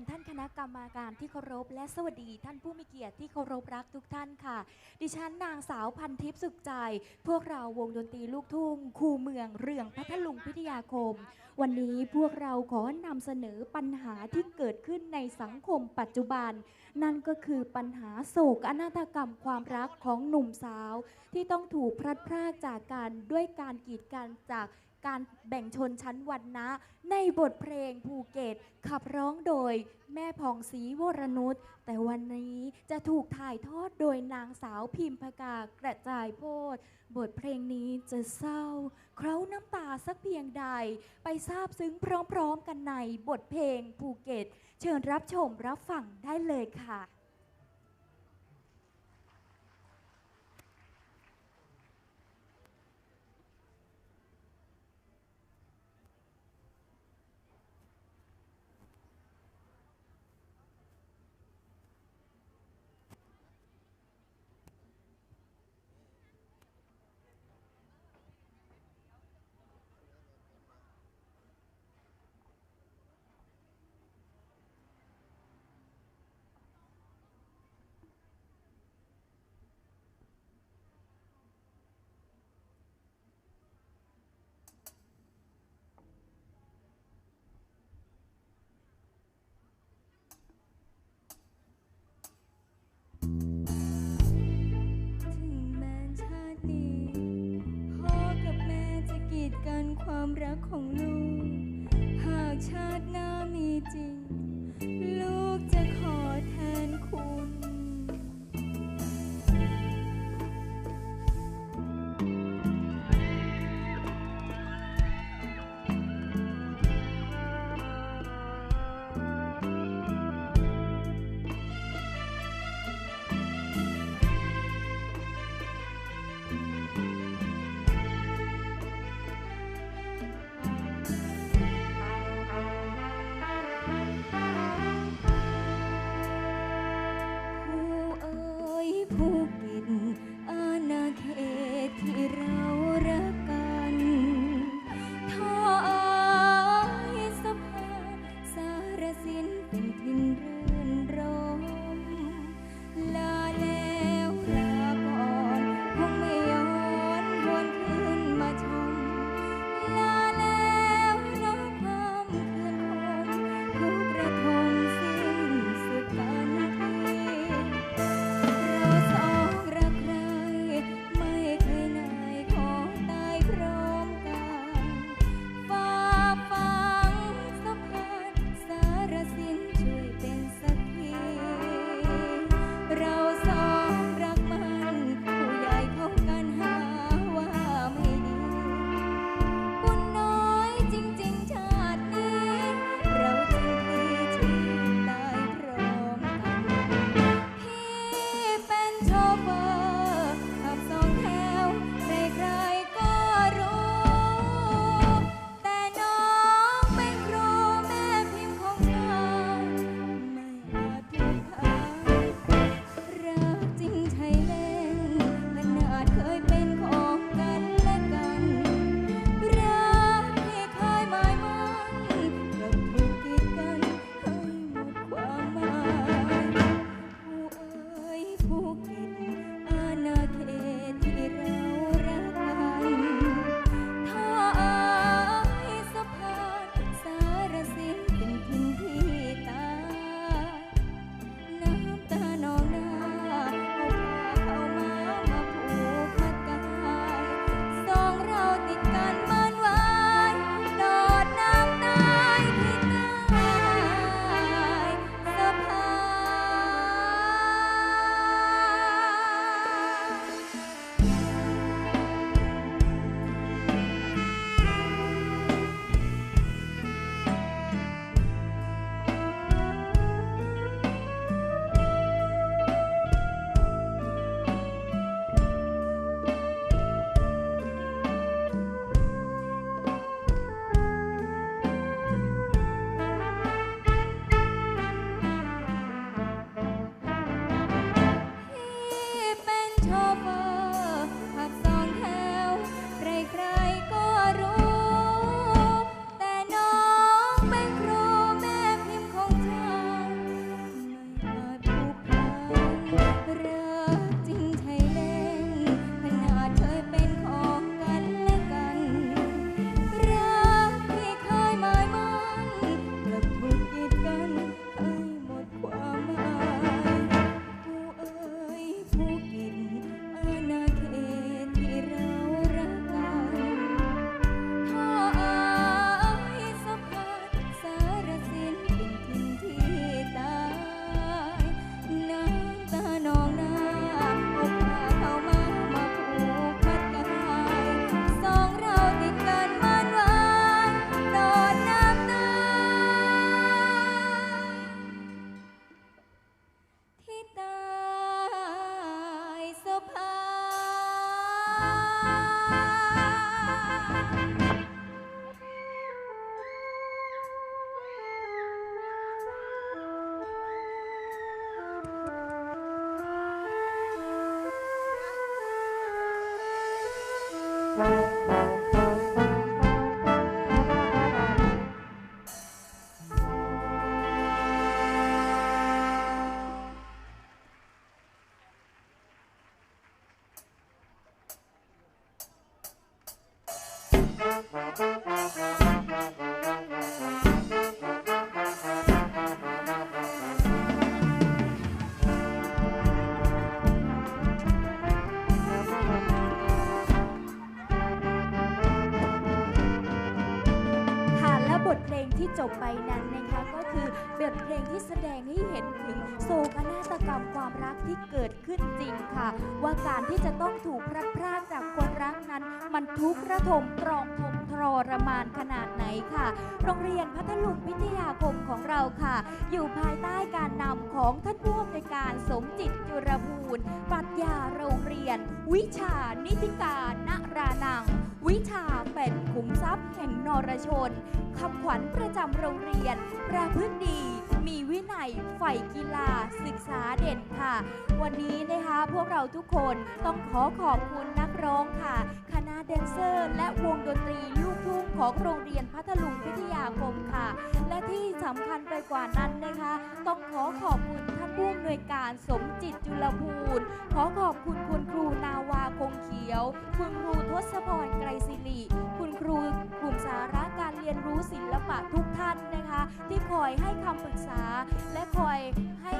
นท่านคณะกรรมาการที่เคารพ และสวัสดีท่านผู้มีเกียรติที่เคารพรักทุกท่านค่ะ ดิฉันนางสาวพันทิพย์สุขใจ พวกเราวงดนตรีลูกทุ่ง คูเมืองเรืองพัทลุงพิทยาคมวันนี้พวกเราขอนำเสนอปัญหาที่เกิดขึ้นในสังคมปัจจุบัน นั่นก็คือปัญหาโศกอนาถกรรมความรักของหนุ่มสาว ที่ต้องถูกพลัดพรากจากกันด้วยการกีดกันจากการแบ่งชนชั้นวรรณะ ในบทเพลงภูเก็ตขับร้องโดย แม่ผ่องศรีวรนุชแต่วันนี้จะถูกถ่ายทอดโดยนางสาวพิมพกากระจายโพธบทเพลงนี้จะเศร้า เคล้าน้ำตาสักเพียงใด ไปทราบซึ้งพร้อมๆกันในบทเพลงภูเก็ต เชิญรับชมรับฟังได้เลยค่ะ ความรักของลูก หากชาติหน้ามีจริง ลูกจะขอ ทเพลงที่แสดงให้เห็นถึงโศกนาฏกรรมความรักที่เกิดขึ้นจริงค่ะ ว่าการที่จะต้องถูกพลัดพรากจากคนรักนั้น มันทุกข์ระทมตรองทมทรมานขนาดไหนค่ะ โรงเรียนพัทลุงวิทยาคมของเราค่ะ อยู่ภายใต้การนำของท่านผู้อำนวยการสมจิตจุรบูรณ์ปรัชญาโรงเรียน วิชานิติการนรานัง วิชาเป็นขุมทรัพย์แห่งนรชนคำขวัญประจำโรงเรียน ประพฤติดีมีวินัยใฝ่กีฬาศึกษาเด่นค่ะ วันนี้นะคะพวกเราทุกคนต้องขอขอบคุณนักร้องค่ะ ณะแดนเซอร์ และวงดนตรีลูกทุ่งของโรงเรียนพัทลุงพิทยาคมค่ะ และที่สำคัญไปกว่านั้นนะคะ ต้องขอขอบคุณท่านผู้อำนวยการสมจิตจุลภูลขอขอบคุณคุณครูนาวาคงเขียว คุณครูทศพรไกรศิริคุณครูกลุ่มสาระการเรียนรู้ศิลปะทุกท่านนะคะ ที่คอยให้คำปรึกษา และคอยให้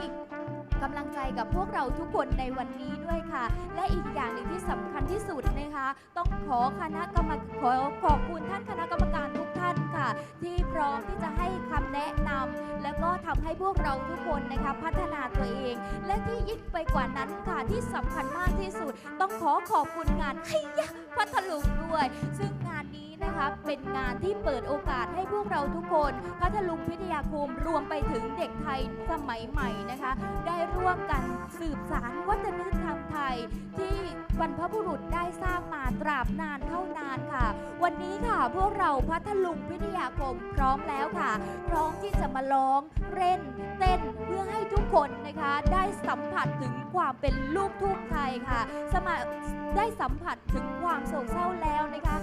กำลังใจกับพวกเราทุกคนในวันนี้ด้วยค่ะ และอีกอย่างหนึ่งที่สำคัญที่สุดนะคะ ต้องขอคณะกรรมขอขอบคุณท่านคณะกรรมการทุกท่านค่ะ ที่พร้อมที่จะให้คำแนะนำแล้วก็ทำให้พวกเราทุกคนนะคะพัฒนาตัวเอง และที่ยิ่งไปกว่านั้นค่ะที่สำคัญมากที่สุด ต้องขอขอบคุณงานให้ยะพัทลุงด้วย ซึ่งงาน นะคะเป็นงานที่เปิดโอกาสให้พวกเราทุกคนพัทลุงพิทยาคมรวมไปถึงเด็กไทยสมัยใหม่นะคะ ได้ร่วมกันสืบสารวัฒนธรรมไทย ที่บรรพบุรุษได้สร้างมาตราบนานเท่านานค่ะ วันนี้ค่ะพวกเราพัทลุงพิทยาคมพร้อมแล้วค่ะ พร้อมที่จะมาร้องเล่นเต้นเพื่อให้ทุกคนนะคะได้สัมผัสถึงความเป็นลูกทุ่งไทยค่ะ สมาได้สัมผัสถึงความโศกเศร้าแล้วนะคะ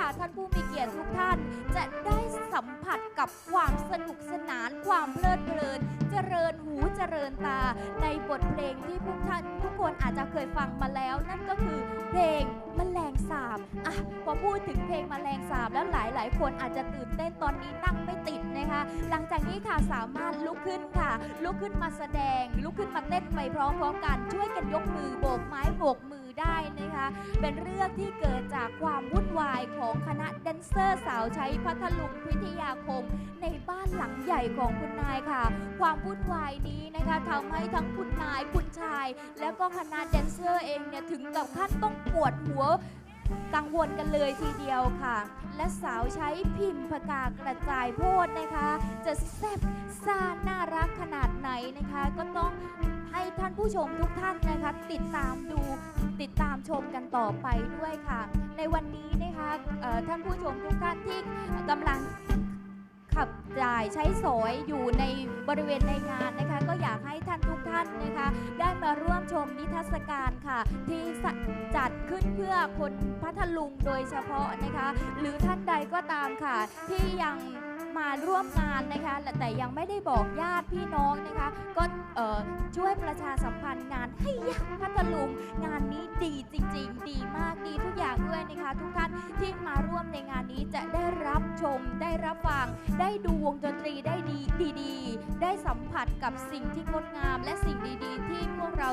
ค่ะ ท่านผู้มีเกียรติทุกท่าน จะได้สัมผัสกับความสนุกสนาน ความเพลิดเพลิน เจริญหูเจริญตา ในบทเพลงที่พวกท่านทุกคนอาจจะเคยฟังมาแล้ว นั่นก็คือเพลงแมลงสาบอะพอพูดถึงเพลงแมลงสาบแล้วหลายๆคนอาจจะตื่นเต้นตอนนี้นั่งไม่ติดนะคะ หลังจากนี้ค่ะสามารถลุกขึ้นค่ะ ลุกขึ้นมาแสดง ลุกขึ้นมาเต้นไปพร้อมๆกันช่วยกันยกมือโบกไม้โบกมือ ได้นะคะ เป็นเรื่องที่เกิดจากความวุ่นวายของคณะแดนเซอร์สาวใช้พัทลุงพิทยาคม ในบ้านหลังใหญ่ของคุณนายค่ะ ความวุ่นวายนี้นะคะทำให้ทั้งคุณนายคุณชาย แล้วก็คณะแดนเซอร์เองเนี่ยถึงกับขั้นต้องปวดหัวกังวลกันเลยทีเดียวค่ะ และสาวใช้พิมพ์ปากกากระจายโพดนะคะ จะแซ่บซ่าน่ารักขนาดไหนนะคะ ก็ต้องให้ ผู้ชมทุกท่านนะคะ ติดตามดูติดตามชมกันต่อไปด้วยค่ะ ในวันนี้นะคะท่านผู้ชมทุกท่านที่กำลังขับจ่ายใช้สอยอยู่ในบริเวณในงานนะคะ ก็อยากให้ท่านทุกท่านนะคะ ได้มาร่วมชมนิทรรศการค่ะ ที่จัดขึ้นเพื่อคนพัทลุงโดยเฉพาะนะคะ หรือท่านใดก็ตามค่ะ ที่ยัง มาร่วมงานนะคะ แต่ยังไม่ได้บอกญาติพี่น้องนะคะ ก็ช่วยประชาสัมพันธ์งานให้ยะพัทลุง งานนี้ดีจริง ๆ ดีมากดีทุกอย่างด้วยนะคะ ทุกท่านที่มาร่วมในงานนี้จะได้รับชม ได้รับฟัง ได้ดูวงดนตรีได้ดีดีๆ ได้สัมผัสกับสิ่งที่งดงาม และสิ่งดีๆ ที่พวกเรา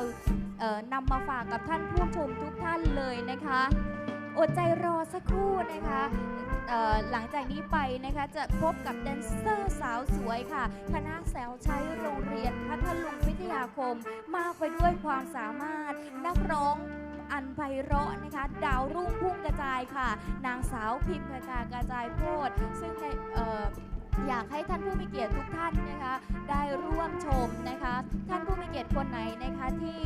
นำมาฝากกับท่านผู้ชมทุกท่านเลยนะคะ อดใจรอสักครู่นะคะ หลังจากนี้ไปนะคะจะพบกับแดนเซอร์สาวสวยค่ะ คณะแสวใช้โรงเรียนพัทลุงวิทยาคม มากไปด้วยความสามารถนักร้องอันไพเราะนะคะ ดาวรุ่งพุ่งกระจายค่ะ นางสาวพิมพ์พกากระจายโพดซึ่งในเอยากให้ท่านผู้มีเกียรติทุกท่านนะคะ ได้ร่วมชมนะคะ ท่านผู้มีเกียรติคนไหนนะคะที่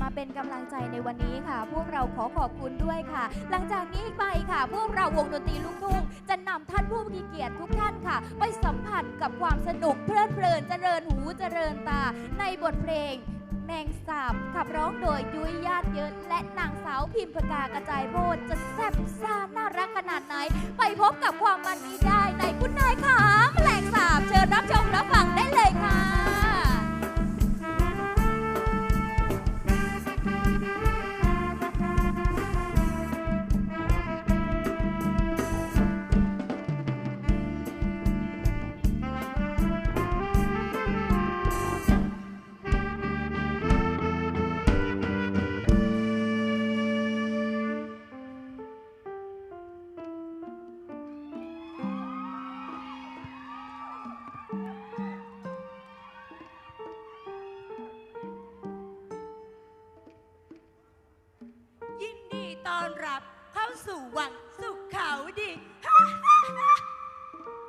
มาเป็นกำลังใจในวันนี้ค่ะ พวกเราขอขอบคุณด้วยค่ะ หลังจากนี้ไปค่ะ พวกเราวงดนตรีลูกทุ่งจะนำท่านผู้มีเกียรติทุกท่านค่ะ ไปสัมผัสกับความสนุกเพลิดเพลินเจริญหูเจริญตาในบทเพลง มงสาบขับร้องโดยยุ้ยญาติเยินและนางสาวพิมพกากระจายโพดจะแซ่บซ่าน่ารักขนาดไหน ไปพบกับความมันนี้ได้ในคุณนายขาแมลงสาบเชิญรับชมรับฟังได้เลยค่ะ สู่วังสุขเขาดี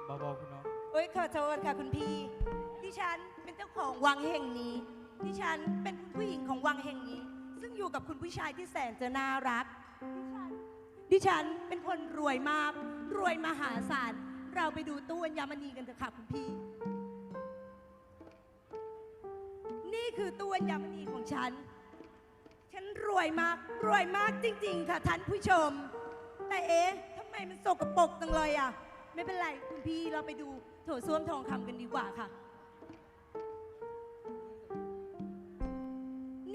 เบาๆคุณน้อง โอ้ยขอโทษค่ะคุณพี่ ดิฉันเป็นเจ้าของวังแห่งนี้ ดิฉันเป็นผู้หญิงของวังแห่งนี้ ซึ่งอยู่กับคุณผู้ชายที่แสนจะน่ารัก ดิฉันเป็นคนรวยมาก รวยมหาศาล เราไปดูตู้อัญมณีกันเถอะค่ะคุณพี่ นี่คือตู้อัญมณีของฉันฉัน รวยมากรวยมากจริง ๆ ค่ะท่านผู้ชม แต่เอ๊ะทำไมมันสกปรกจังเลยอะ ไม่เป็นไร คุณพี่เราไปดูโถส้วมทองคำกันดีกว่าค่ะ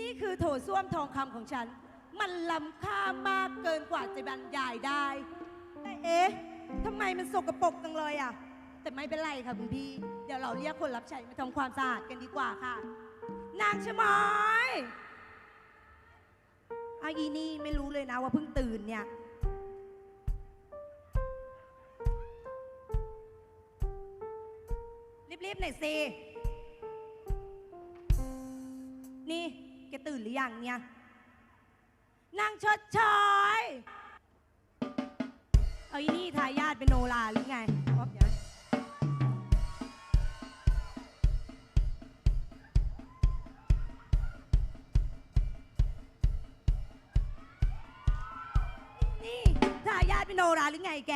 นี่คือโถส้วมทองคำของฉัน มันล้ำค่ามากเกินกว่าจะบรรยายได้ แต่เอ๊ะทำไมมันสกปรกจังเลยอะ แต่ไม่เป็นไรค่ะคุณพี่ เดี๋ยวเราเรียกคนรับใช้มาทำความสะอาดกันดีกว่าค่ะ นางชะมอย อาอีนี่ไม่รู้เลยนะว่าเพิ่งตื่นเนี่ย รีบๆหน่อยสิ นี่แกตื่นหรือยังเนี่ย นางชดชอยเอาอีนี่ทายาทเป็นโนราหรือไง นี่ทายาทเป็นโนราหรือไงแก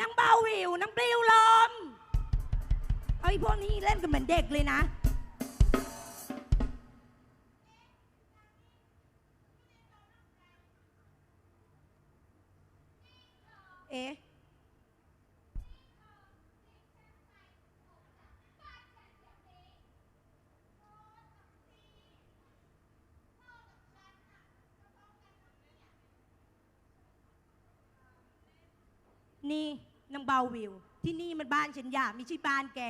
นางเบาวิวนางปลิวลม เอาไอ้พวกนี้เล่นกันเหมือนเด็กเลยนะ เอ๊ะ นี่นางเบาวิว ที่นี่มันบ้านฉันอยากไม่ใช่บ้านแก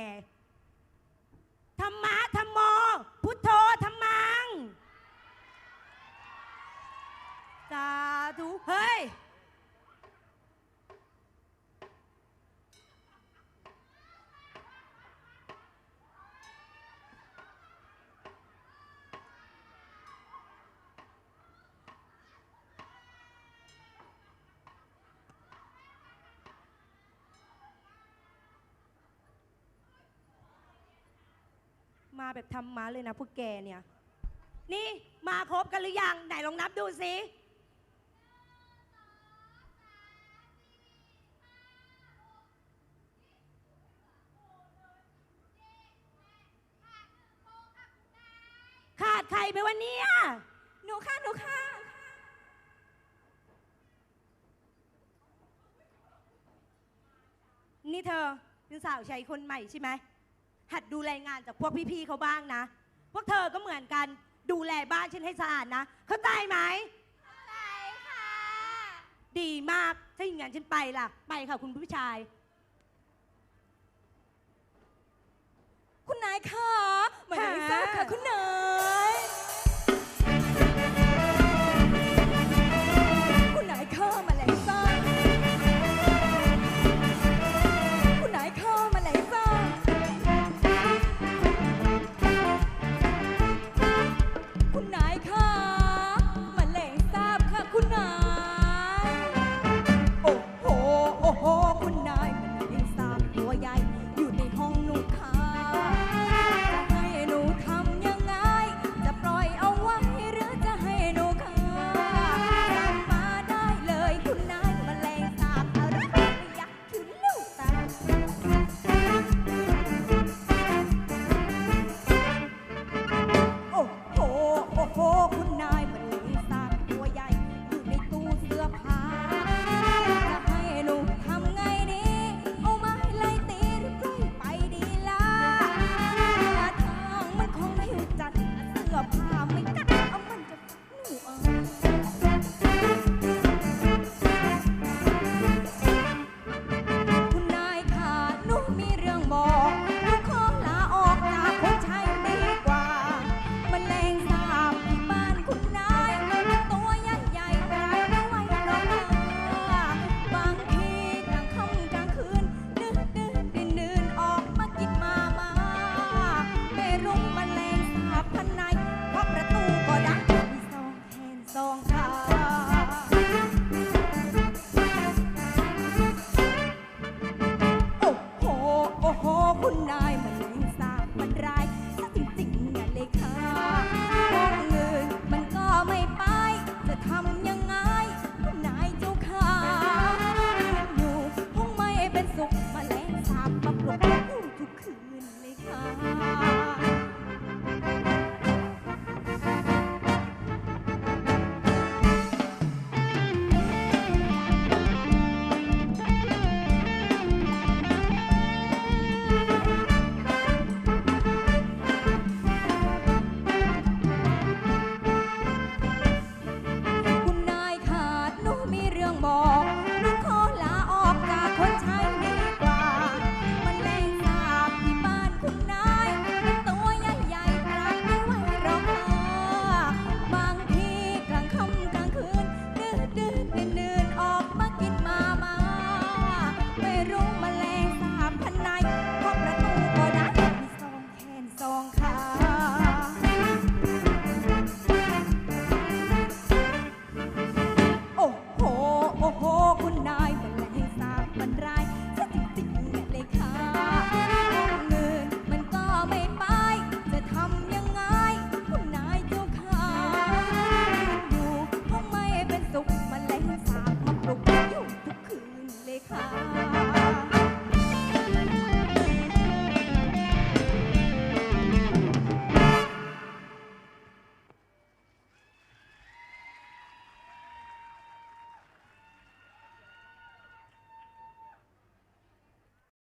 ธรรมะธรรมโม พุทโธธรรมัง สาธุเฮ้ย มาแบบทำมาเลยนะพวกแกเนี่ย นี่มาครบกันหรือยัง ไหนลองนับดูสิขาดใครไปวันนี้หนูค่ะหนูค่ะ นี่เธอเป็นสาวใช้คนใหม่ใช่ไหม หัดดูแลงานจากพวกพี่ๆเขาบ้างนะ พวกเธอก็เหมือนกันดูแลบ้านฉันให้สะอาดนะ เข้าใจไหม เข้าใจค่ะ ดีมาก ถ้าอย่างนั้นฉันไปล่ะ ไปค่ะคุณผู้ชาย คุณนายค่ะหมายเลขทราบค่ะคุณนาย